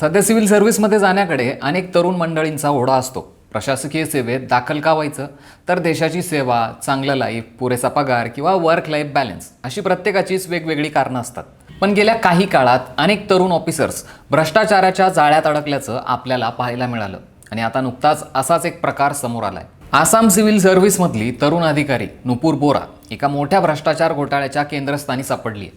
सध्या सिव्हिल सर्व्हिसमध्ये जाण्याकडे अनेक तरुण मंडळींचा ओढा असतो. प्रशासकीय सेवेत दाखल का व्हायचं? तर देशाची सेवा चांगलं लाईफ पुरेसा पगार किंवा वर्क लाईफ बॅलन्स अशी प्रत्येकाचीच वेगवेगळी कारणं असतात. पण गेल्या काही काळात अनेक तरुण ऑफिसर्स भ्रष्टाचाराच्या जाळ्यात अडकल्याचं आपल्याला पाहायला मिळालं. आणि आता नुकताच असाच एक प्रकार समोर आलाय. आसाम सिव्हिल सर्व्हिसमधली तरुण अधिकारी नुपूर बोरा एका मोठ्या भ्रष्टाचार घोटाळ्याच्या केंद्रस्थानी सापडली आहे.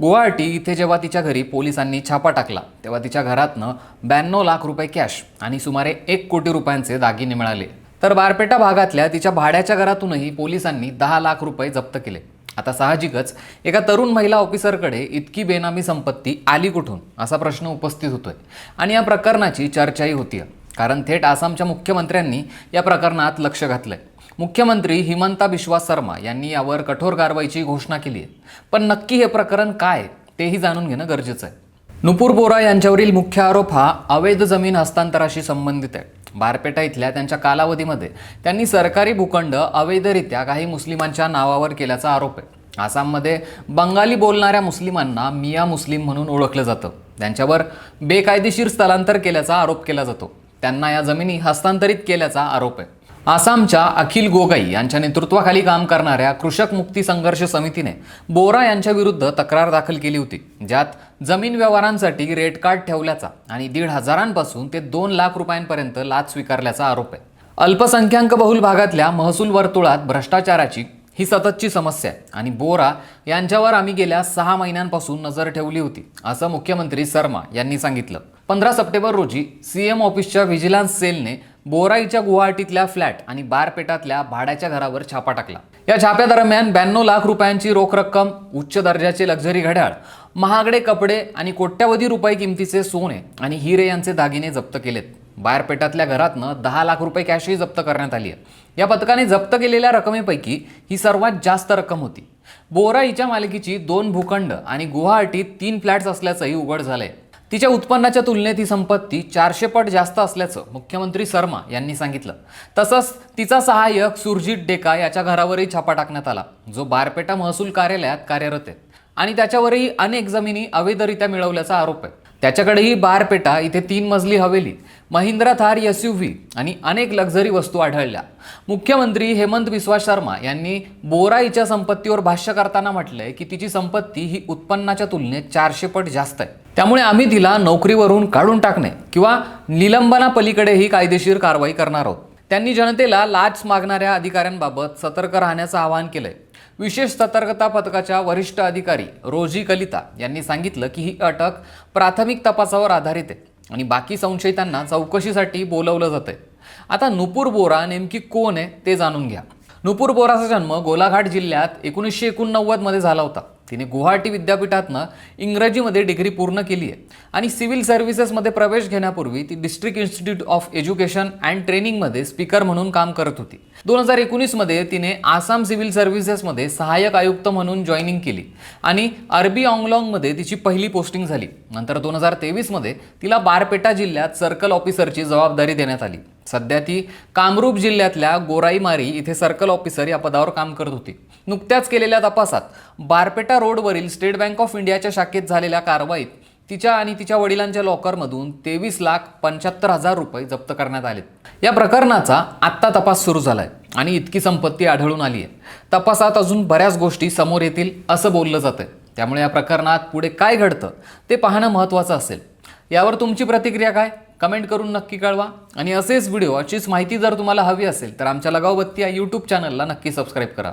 गुवाहाटी इथे जेव्हा तिच्या घरी पोलिसांनी छापा टाकला तेव्हा तिच्या घरातनं ब्याण्णव लाख रुपये कॅश आणि सुमारे एक कोटी रुपयांचे दागिने मिळाले. तर बारपेटा भागातल्या तिच्या भाड्याच्या घरातूनही पोलिसांनी दहा लाख रुपये जप्त केले. आता साहजिकच एका तरुण महिला ऑफिसरकडे इतकी बेनामी संपत्ती आली कुठून असा प्रश्न उपस्थित होतोय. आणि या प्रकरणाची चर्चाही होतीये. कारण थेट आसामच्या मुख्यमंत्र्यांनी या प्रकरणात लक्ष घातलंय. मुख्यमंत्री हिमंता बिश्वा शर्मा यांनी यावर कठोर कारवाईची घोषणा केली आहे. पण नक्की हे प्रकरण काय तेही जाणून घेणं गरजेचं आहे. नुपूर बोरा यांच्यावरील मुख्य आरोप हा अवैध जमीन हस्तांतराशी संबंधित आहे. बारपेटा इथल्या त्यांच्या कालावधीमध्ये त्यांनी सरकारी भूखंड अवैधरित्या काही मुस्लिमांच्या नावावर केल्याचा आरोप आहे. आसाममध्ये बंगाली बोलणाऱ्या मुस्लिमांना मिया मुस्लिम म्हणून ओळखलं जातं. त्यांच्यावर बेकायदेशीर स्थलांतर केल्याचा आरोप केला जातो. त्यांना या जमिनी हस्तांतरित केल्याचा आरोप आहे. आसामच्या अखिल गोगाई यांच्या नेतृत्वाखाली काम करणाऱ्या कृषक मुक्ती संघर्ष समितीने बोरा यांच्या विरुद्ध तक्रार दाखल केली होती ज्यात जमीन व्यवहारांसाठी रेट कार्ड ठेवल्याचा आणि दीड हजारांपासून ते दोन लाख रुपयांपर्यंत लाच स्वीकारल्याचा आरोप आहे. अल्पसंख्याक बहुल भागातल्या महसूल वर्तुळात भ्रष्टाचाराची ही सततची समस्या आहे आणि बोरा यांच्यावर आम्ही गेल्या सहा महिन्यांपासून नजर ठेवली होती असं मुख्यमंत्री शर्मा यांनी सांगितलं. पंधरा सप्टेंबर रोजी सीएम ऑफिसच्या व्हिजिलन्स सेलने बोराईच्या गुवाहाटीतल्या फ्लॅट आणि बारपेटातल्या भाड्याच्या घरावर छापा टाकला. या छाप्यादरम्यान ब्याण्णव लाख रुपयांची रोख रक्कम उच्च दर्जाचे लक्झरी घड्याळ महागडे कपडे आणि कोट्यावधी रुपये किमतीचे सोने आणि हिरे यांचे दागिने जप्त केलेत. बारपेटातल्या घरातनं दहा लाख रुपये कॅशही जप्त करण्यात आली आहे या पथकाने जप्त केलेल्या रकमेपैकी ही सर्वात जास्त रक्कम होती. बोरा हिच्या मालकीची दोन भूखंड आणि गुवाहाटीत तीन फ्लॅट्स असल्याचंही उघड झालंय. तिच्या उत्पन्नाच्या तुलनेत ही संपत्ती चारशे पट जास्त असल्याचं मुख्यमंत्री शर्मा यांनी सांगितलं. तसंच तिचा सहाय्यक सुरजित डेका याच्या घरावरही छापा टाकण्यात आला जो बारपेटा महसूल कार्यालयात कार्यरत आहे. आणि त्याच्यावरही अनेक जमिनी अवैधरित्या मिळवल्याचा आरोप आहे. त्याच्याकडेही बारपेटा इथे तीन मजली Haveli Mahindra Thar S U V आणि अनेक लक्झरी वस्तू आढळल्या. मुख्यमंत्री हेमंत बिस्वा शर्मा यांनी बोरा हिच्या संपत्तीवर भाष्य करताना म्हटलंय की तिची संपत्ती ही उत्पन्नाच्या तुलनेत चारशे पट जास्त आहे. त्यामुळे आम्ही तिला नोकरीवरून काढून टाकणे किंवा निलंबनापलीकडेही कायदेशीर कारवाई करणार आहोत. त्यांनी जनतेला लाच मागणाऱ्या अधिकाऱ्यांबाबत सतर्क राहण्याचं आवाहन केलंय. विशेष सतर्कता पथकाच्या वरिष्ठ अधिकारी रोजी कलिता यांनी सांगितलं की ही अटक प्राथमिक तपासावर आधारित आहे आणि बाकी संशयितांना चौकशीसाठी बोलवलं जातंय. आता नुपूर बोरा नेमकी कोण आहे ते जाणून घ्या. नुपूर बोराचा जन्म गोलाघाट जिल्ह्यात एकोणीसशे एकोणनव्वदमध्ये झाला होता. तिने गुवाहाटी विद्यापीठातनं इंग्रजीमध्ये डिग्री पूर्ण केली आहे. आणि सिव्हिल सर्व्हिसेसमध्ये प्रवेश घेण्यापूर्वी ती district institute of education and ट्रेनिंगमध्ये स्पीकर म्हणून काम करत होती. दोन हजार एकोणीसमध्ये तिने आसाम सिव्हिल सर्व्हिसेसमध्ये सहाय्यक आयुक्त म्हणून जॉईनिंग केली आणि अरबी ऑंगलाँगमध्ये तिची पहिली पोस्टिंग झाली. नंतर दोन हजार तेवीसमध्ये तिला बारपेटा जिल्ह्यात सर्कल ऑफिसरची जबाबदारी देण्यात आली. सध्या ती कामरूप जिल्ह्यातल्या गोराईमारी इथे सर्कल ऑफिसर या पदावर काम करत होती. नुकत्याच केलेल्या तपासात बारपेटा रोडवरील स्टेट बँक ऑफ इंडियाच्या शाखेत झालेल्या कारवाईत तिच्या आणि तिच्या वडिलांच्या लॉकरमधून तेवीस लाख पंच्याहत्तर हजार रुपये जप्त करण्यात आले या प्रकरणाचा आत्ता तपास सुरू झालाय आणि इतकी संपत्ती आढळून आली आहे. तपासात अजून बऱ्याच गोष्टी समोर येतील असं बोललं जातंय. त्यामुळे या प्रकरणात पुढे काय घडतं ते पाहणं महत्त्वाचं असेल. यावर तुमची प्रतिक्रिया काय? कमेंट करून नक्की कळवा. आणि असेच व्हिडिओ अशीच माहिती जर तुम्हाला हवी असेल तर आमच्या लगावबत्ती या यूट्यूब चॅनलला नक्की सबस्क्राईब करा.